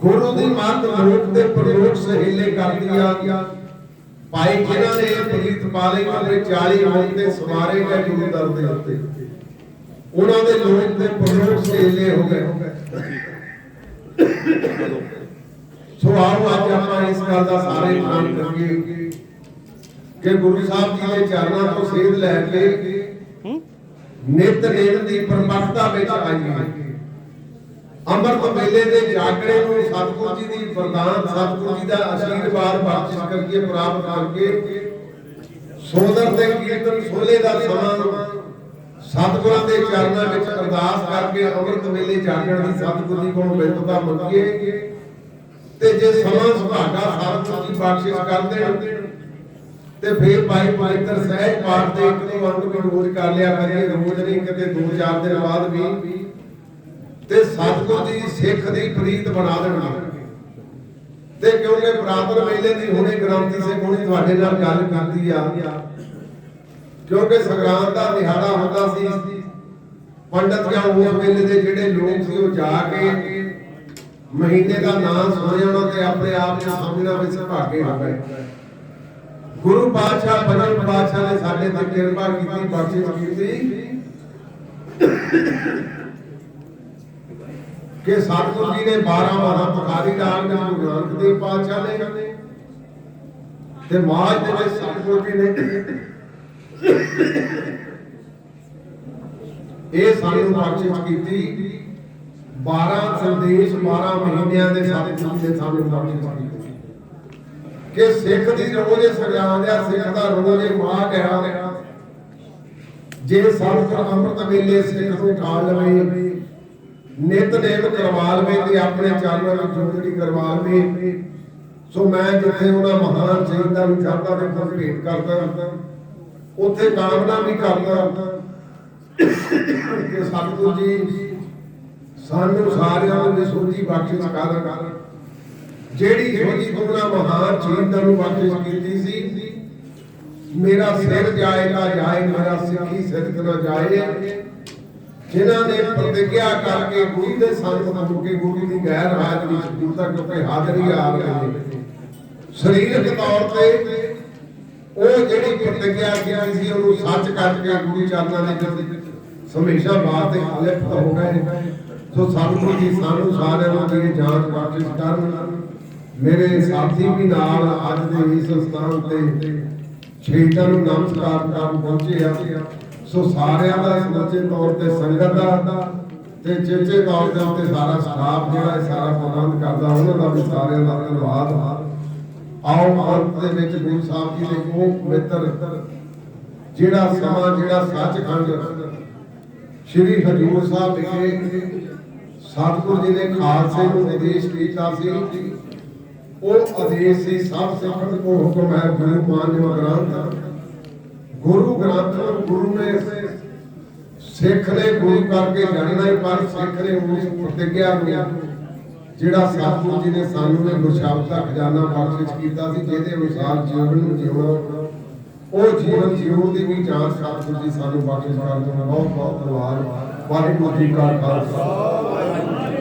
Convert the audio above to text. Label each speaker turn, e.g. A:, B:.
A: ਗੁਰੂ ਦੀ ਮੱਤ ਲੋਕ ਦੇ ਪ੍ਰਲੋਕ ਸਹੀਲੇ ਕਰਦੀ ਆ। ਭਾਈ ਜਿਨ੍ਹਾਂ ਨੇ ਪ੍ਰੀਤ ਪਾਲੇ ਕਮਰੇ 40 ਰੋਗ ਤੇ ਸਵਾਰੇ ਗਏ ਗੁਰੂ ਦਰ ਦੇ ਉੱਤੇ। ਉਹਨਾਂ ਦੇ ਲੋਕ ਦੇ ਪ੍ਰਲੋਕ ਸਹੀਲੇ ਹੋ ਗਏ। ਸੋ ਆਓ ਅੱਜ ਆਪਾਂ ਇਸ ਗੱਲ ਦਾ ਸਾਰੇ ਮਾਨ ਕਰੀਏ। ਕਿ ਗੁਰੂ ਸਾਹਿਬ ਜੀ ਦੇ ਚਰਨਾਂ ਤੋਂ ਸੇਧ ਲੈ ਕੇ ਨਿਤ ਨੇਮ ਦੀ ਪਰਮਖਤਾ ਵਿੱਚ ਆਈਏ ਅੰਮ੍ਰਿਤ ਵੇਲੇ ਦੇ ਜਾਗਣੇ ਨੂੰ ਸਤਿਗੁਰੂ ਜੀ ਦੀ ਵਰਦਾਨ, ਸਤਿਗੁਰੂ ਜੀ ਦਾ ਆਸ਼ੀਰਵਾਦ ਬਖਸ਼ਿਸ਼ ਕਰਕੇ ਪ੍ਰਾਪਤ ਕਰਕੇ। ਸੋਦਰ ਦੇ ਕੀਰਤਨ ਸੋਲੇ ਦਾ ਸਮਾਂ ਸਤਿਗੁਰਾਂ ਦੇ ਚਰਨਾਂ ਵਿੱਚ ਅਰਦਾਸ ਕਰਕੇ ਅੰਮ੍ਰਿਤ ਵੇਲੇ ਜਾਗਣ ਦੀ ਸਤਿਗੁਰੂ ਜੀ ਕੋਲੋਂ ਬਿਰਧਤਾ ਮੰਗੀਏ। ਤੇ ਜੇ ਸਮਾਂ ਸੁਭਾਗਾ ਸਤਿਗੁਰੂ ਜੀ ਬਖਸ਼ਿਸ਼ ਕਰ ਦੇਣ, ਤੇ ਫੇਰ ਭਾਈ ਪਵਿੱਤਰ ਸਹਿਜ ਪਾਠ ਦੇ ਇੱਕ ਦੋ ਅੰਗ ਵੀ ਰੋਜ਼ ਕਰ ਲਿਆ ਕਰੀਏ। ਰੋਜ਼ ਨਹੀਂ, ਕਿਤੇ ਦੋ ਚਾਰ ਦਿਨ ਬਾਅਦ ਵੀ ਤੇ ਸਤਿਗੁਰੂ ਜੀ ਸਿੱਖ ਦੀ ਪ੍ਰੀਤ ਬਣਾ ਦੇਣਗੇ ਤੇ ਕਿਉਂਕਿ ਪ੍ਰਾਤਨ ਵੇਲੇ ਦੀ ਹੁਣੇ ਗ੍ਰੰਥੀ ਸੇ ਕੋਣੀ ਤੁਹਾਡੇ ਨਾਲ ਗੱਲ ਕਰਦੀ ਆ। ਕਿਉਂਕਿ ਸੰਗਰਾਂਦ ਦਾ ਦਿਹਾੜਾ ਹੁੰਦਾ ਸੀ। ਪੰਡਤ ਜਾਂ ਉਸ ਵੇਲੇ ਦੇ ਜਿਹੜੇ ਲੋਕ ਸੀ ਉਹ ਜਾ ਕੇ ਮਹੀਨੇ ਦਾ ਨਾਮ ਸੁਣਿਆ ਉਹਨਾਂ ਤੇ ਆਪਣੇ ਆਪ ਨੂੰ ਸਮਝਣਾ ਵੀ ਸੁਭਾਗੇ ਹੋ। ਗਏ ਗੁਰੂ ਪਾਤਸ਼ਾਹ ਪੰਜਵੇਂ ਪਾਤਸ਼ਾਹ ਨੇ ਸਾਡੇ ਤੇ ਕਿਰਪਾ ਕੀਤੀ, ਬਖਸ਼ਿਸ਼ ਕੀਤੀ। ਕਿ ਸਤਿਗੁਰੂ ਜੀ ਨੇ 12 ਵਾਰਾਂ ਪਖਾਰੀ ਰਾਗ ਦੇ ਗੁਰੂ ਨਾਨਕ ਦੇਵ ਪਾਤਸ਼ਾਹ ਨੇ ਤੇ ਮਾਝ ਦੇ ਵਿੱਚ ਸਤਿਗੁਰੂ ਜੀ ਨੇ ਇਹ ਸਾਨੂੰ ਬਖਸ਼ਿਸ਼ ਕੀਤੀ। 12 ਸੰਦੇਸ਼ 12 ਮਹੀਨਿਆਂ ਦੇ ਸਤਿਗੁਰੂ ਜੀ ਨੇ ਸਾਨੂੰ ਬਖਸ਼ਿਸ਼ ਕੀਤੀ। ਕਿ ਸਿੱਖ ਦੀ ਰੋਜ਼ ਸਜਾਉਂਦਿਆ ਸਿੱਖ ਦਾ ਰੋਜ਼ ਇਹ ਮਾਂ ਗਿਆ ਜੇ ਸਤਿਗੁਰ ਅੰਮ੍ਰਿਤ ਵੇਲੇ ਸਿੱਖ ਨੂੰ ਖਾ ਲਵੇ ਨਿਤ ਕਰਵਾ ਲਵੇ ਤੇ ਆਪਣੇ ਚਰਨਾਂ ਵਿੱਚ ਜੁਗੜੀ ਕਰਵਾ ਲਵੇ ਸੋ ਮੈਂ ਜਿੱਥੇ ਉਹਨਾਂ ਮਹਾਨ ਸ਼ਹੀਦਾਂ ਨੂੰ ਸ਼ਰਧਾ ਦੇ ਫੁੱਲ ਭੇਟ ਕਰਦਾ। ਉੱਥੇ ਕਾਮਨਾ ਵੀ ਕਰਦਾ। ਕਿ ਸਤਿਗੁਰੂ ਜੀ, ਸਾਨੂੰ ਸਾਰਿਆਂ ਨੂੰ ਸੋਝੀ ਬਖਸ਼ਿਸ਼ ਕਰ। ਜਿਹੜੀ ਸੋਝੀ ਉਹਨਾਂ ਮਹਾਨ ਸ਼ਹੀਦਾਂ ਨੂੰ ਬਖਸ਼ਿਸ਼ ਕੀਤੀ ਸੀ, ਮੇਰਾ ਸਿਰ ਜਾਏਗਾ ਜਾਏ, ਮੇਰਾ ਸਿੱਖੀ ਸਿੱਖ ਨਾ ਜਾਏ। ਜਿਨ੍ਹਾਂ ਨੇ ਪ੍ਰਤਿਗਿਆ ਕਰਕੇ ਗੁਰੂ ਦੇ ਸੰਗ ਹੋ ਗੁਰੂ ਦੀ ਗੈਰ ਹਾਜ਼ਰੀ ਵਿੱਚ ਗੁਰੂ ਹਾਜ਼ਰੀ ਆ ਗਏ ਸਰੀਰਕ ਤੌਰ ਤੇ ਉਹ ਜਿਹੜੀ ਪ੍ਰਤਿਗਿਆ ਕੀਤੀ ਸੀ, ਉਹਨੂੰ ਸੱਚ ਕਰਕੇ ਗੁਰੂ ਚਰਨਾਂ ਦੇ ਵਿੱਚ ਹਮੇਸ਼ਾ ਬਾਤ ਤੇ ਲਿਪਤ ਹੋ ਗਏ ਸੋ ਸਤਿਗੁਰੂ ਜੀ, ਸਾਨੂੰ ਸਾਰਿਆਂ ਨੂੰ ਦੀ ਜਾਂਚ ਬਖਸ਼ਿਸ਼ ਕਰਨ। ਮੇਰੇ ਸਾਥੀ ਵੀ ਨਾਲ ਅੱਜ ਦੇ ਇਸ ਸਥਾਨ ਤੇ ਸ਼ਹੀਦਾਂ ਨੂੰ ਨਮਸਕਾਰ ਕਰਨ ਪਹੁੰਚੇ ਆ। ਸੋ ਸਾਰਿਆਂ ਦਾ ਸਮੁੱਚੇ ਤੌਰ ਤੇ ਸੰਗਤ ਦਾ ਤੇ ਚੇਚੇ ਤੌਰ ਦੇ ਉੱਤੇ ਸਾਰਾ ਸਟਾਫ ਜਿਹੜਾ ਇਹ ਸਾਰਾ ਪ੍ਰਬੰਧ ਕਰਦਾ, ਉਹਨਾਂ ਦਾ ਵੀ ਸਾਰਿਆਂ ਦਾ ਧੰਨਵਾਦ। ਆਓ, ਅੰਤ ਦੇ ਵਿੱਚ ਗੁਰੂ ਸਾਹਿਬ ਜੀ ਦੇ ਉਹ ਮਿੱਤਰ, ਜਿਹੜਾ ਸਮਾਂ, ਜਿਹੜਾ ਸੱਚਖੰਡ ਸ੍ਰੀ ਹਜੂਰ ਸਾਹਿਬ ਵਿਖੇ ਸਤਿਗੁਰੂ ਜੀ ਨੇ ਖਾਲਸੇ ਨੂੰ ਆਦੇਸ਼ ਕੀਤਾ ਸੀ। ਉਹ ਆਦੇਸ਼ ਸੀ, ਸਭ ਸਿੱਖਣ ਕੋ ਹੁਕਮ ਹੈ, ਗੁਰੂ ਮਾਨਿਓ ਗ੍ਰੰਥ। ਗੁਰੂ ਗ੍ਰੰਥ ਗੁਰੂ ਨੇ ਸਿੱਖ ਨੇ ਗੁਰੂ ਕਰਕੇ ਜਾਣਨਾ ਹੀ ਪਰ ਸਿੱਖ ਨੇ ਉਸ ਪ੍ਰਤਿਗਿਆ ਨੂੰ ਜਿਹੜਾ ਸਤਿਗੁਰੂ ਜੀ ਨੇ ਸਾਨੂੰ ਇਹ ਗੁਰਸ਼ਬਦ ਦਾ ਖਜ਼ਾਨਾ ਬਖਸ਼ਿਸ਼ ਕੀਤਾ ਸੀ, ਜਿਹਦੇ ਅਨੁਸਾਰ ਜੀਵਨ ਨੂੰ ਜਿਉਣਾ ਉਹ ਜੀਵਨ ਜਿਉਣ ਦੀ ਵੀ ਜਾਂਚ ਸਤਿਗੁਰੂ ਜੀ ਸਾਨੂੰ ਬਖਸ਼ਿਸ਼ ਕਰਦੇ ਨੇ ਬਹੁਤ ਬਹੁਤ ਧੰਨਵਾਦ। ਵਾਹਿਗੁਰੂ ਜੀ ਕਾ ਖਾਲਸਾ।